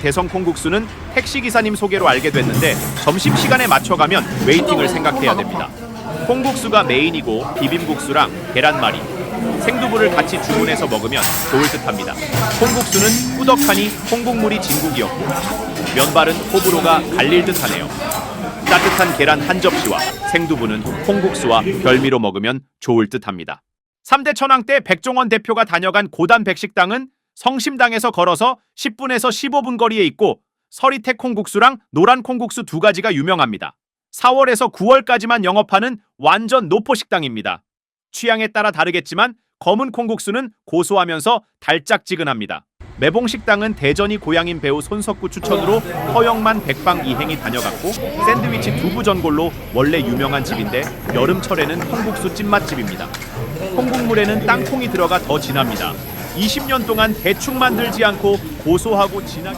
대성 콩국수는 택시기사님 소개로 알게 됐는데 점심시간에 맞춰가면 웨이팅을 생각해야 됩니다. 콩국수가 메인이고 비빔국수랑 계란말이, 생두부를 같이 주문해서 먹으면 좋을 듯합니다. 콩국수는 꾸덕하니 콩국물이 진국이었고 면발은 호불호가 갈릴 듯하네요. 따뜻한 계란 한 접시와 생두부는 콩국수와 별미로 먹으면 좋을 듯합니다. 3대 천왕 때 백종원 대표가 다녀간 고단 백식당은 성심당에서 걸어서 10분에서 15분 거리에 있고 서리태 콩국수랑 노란 콩국수 두 가지가 유명합니다. 4월에서 9월까지만 영업하는 완전 노포 식당입니다. 취향에 따라 다르겠지만 검은 콩국수는 고소하면서 달짝지근합니다. 매봉식당은 대전이 고향인 배우 손석구 추천으로 허영만 백방 이행이 다녀갔고 샌드위치 두부 전골로 원래 유명한 집인데 여름철에는 콩국수 찐맛집입니다. 콩국물에는 땅콩이 들어가 더 진합니다. 20년 동안 대충 만들지 않고 고소하고 진하게